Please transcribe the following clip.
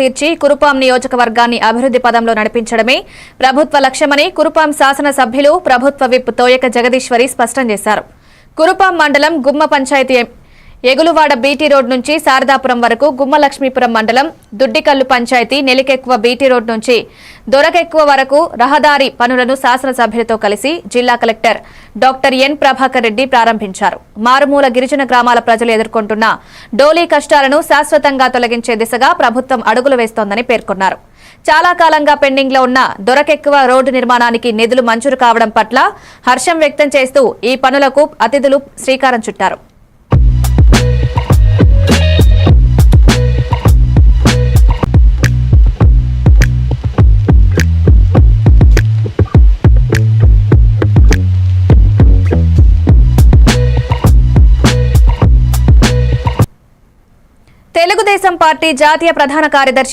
తీర్చి కురుపాం నియోజకవర్గాన్ని అభివృద్ధి పదంలో నడిపించడమే ప్రభుత్వ లక్ష్యమని కురుపాం శాసనసభ్యులు ప్రభుత్వ విప్ తోయక జగదీశ్వరి స్పష్టం చేశారు. కురుపాం మండలం గుమ్మ పంచాయతీ ఎగులువాడ బీటీ రోడ్ నుంచి శారదాపురం వరకు గుమ్మలక్ష్మీపురం మండలం దుడ్డికల్లు పంచాయతీ నెలికెక్కువ బీటీ రోడ్ నుంచి దొరకెక్కువ వరకు రహదారి పనులను శాసనసభ్యులతో కలిసి జిల్లా collector doctor N Prabhakar Reddy ప్రారంభించారు. మారుమూల గిరిజన గ్రామాల ప్రజలు ఎదుర్కొంటున్న డోలీ కష్టాలను శాశ్వతంగా తొలగించే దిశగా ప్రభుత్వం అడుగులు వేస్తోందని పేర్కొన్నారు. చాలా కాలంగా పెండింగ్లో ఉన్న దొరకెక్కువ రోడ్డు నిర్మాణానికి నిధులు మంజూరు కావడం పట్ల హర్షం వ్యక్తం చేస్తూ ఈ పనులకు అతిథులు శ్రీకారం చుట్టారు. తెలుగుదేశం పార్టీ జాతీయ ప్రధాన కార్యదర్శి